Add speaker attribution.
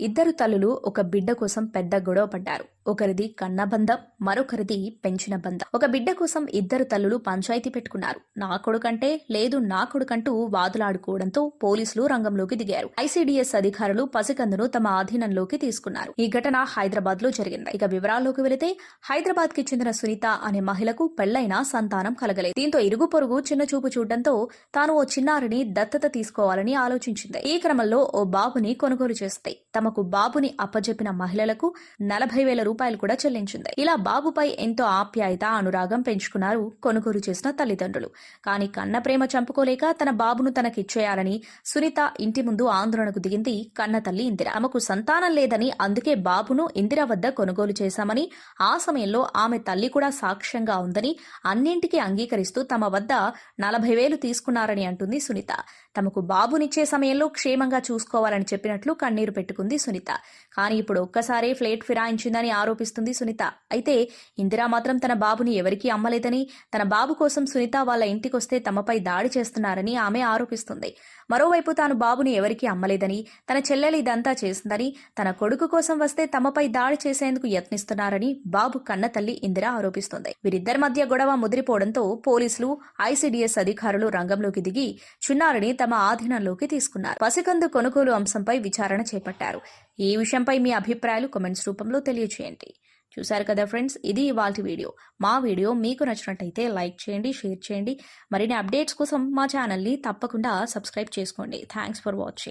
Speaker 1: ఇద్దరు తల్లులు ఒక బిడ్డ కోసం పెద్ద గొడవ పడ్డారు. ఒకరిది కన్న బంధం మరొకరిది పెంచిన బంధం. ఒక బిడ్డ కోసం ఇద్దరు తల్లులు పంచాయతీ పెట్టుకున్నారు. నా కొడుకంటే లేదు నా కొడుకంటూ వాదులాడుకోవడంతో పోలీసులు రంగంలోకి దిగారు. ఐసీడీఎస్ అధికారులు పసికందును తమ ఆధీనంలోకి తీసుకున్నారు. ఈ ఘటన హైదరాబాద్లో జరిగింది. ఇక వివరాల్లోకి వెళితే హైదరాబాద్కి చెందిన సునీత అనే మహిళకు పెళ్ళైన సంతానం కలగలేదు. దీంతో ఇరుగు పొరుగు చిన్న చూపు చూడడంతో తాను ఓ చిన్నారిని దత్తత తీసుకోవాలని ఆలోచించింది. ఈ క్రమంలో ఓ బాబుని కొనుగోలు చేస్తే తమకు బాబుని అప్పజెప్పిన మహిళలకు నలభై వేల రూపాయలు కూడా చెల్లించింది. ఇలా బాబుపై ఎంతో ఆప్యాయత అనురాగం పెంచుకున్నారు కొనుగోలు చేసిన తల్లిదండ్రులు. కానీ కన్న ప్రేమ చంపుకోలేక తన బాబును తనకిచ్చేయాలని సునీత ఇంటి ముందు ఆందోళనకు దిగింది కన్న తల్లి ఇందిర. తమకు సంతానం లేదని అందుకే బాబును ఇందిర వద్ద కొనుగోలు చేశామని ఆ సమయంలో ఆమె తల్లి కూడా సాక్ష్యంగా ఉందని అన్నింటికీ అంగీకరిస్తూ తమ వద్ద నలభై వేలు తీసుకున్నారని అంటుంది సునీత. తమకు బాబునిచ్చే సమయంలో క్షేమంగా చూసుకోవాలని చెప్పినట్లు కన్నీరు పెట్టుకుంది సునీత. కానీ ఇప్పుడు ఒక్కసారే ఫ్లేట్ ఫిరాయించిందని ఆరోపిస్తుంది సునీత. అయితే ఇందిరా మాత్రం తన బాబుని ఎవరికీ అమ్మలేదని తన బాబు కోసం సునీత వాళ్ళ ఇంటికొస్తే తమపై దాడి చేస్తున్నారని ఆమె ఆరోపిస్తుంది. మరోవైపు తాను బాబుని ఎవరికీ అమ్మలేదని తన చెల్లెలు ఇదంతా చేసిందని తన కొడుకు కోసం వస్తే తమపై దాడి చేసేందుకు యత్నిస్తున్నారని బాబు కన్న తల్లి ఇందిరా ఆరోపిస్తుంది. వీరిద్దరి మధ్య గొడవ ముదిరిపోవడంతో పోలీసులు ఐసీడీఎస్ అధికారులు రంగంలోకి దిగి చిన్నారిని తమ ఆధీనంలోకి తీసుకున్నారు. పసికందు కొనుగోలు అంశంపై విచారణ చేపట్టారు. ఈ విషయంపై మీ అభిప్రాయాలు కమెంట్స్ రూపంలో తెలియజేయండి చూశారు కదా ఫ్రెండ్స్ ఇది ఇవాళ వీడియో. మా వీడియో మీకు నచ్చినట్టయితే లైక్ చేయండి షేర్ చేయండి. మరిన్ని అప్డేట్స్ కోసం మా ఛానల్ని తప్పకుండా సబ్స్క్రైబ్ చేసుకోండి. Thanks for watching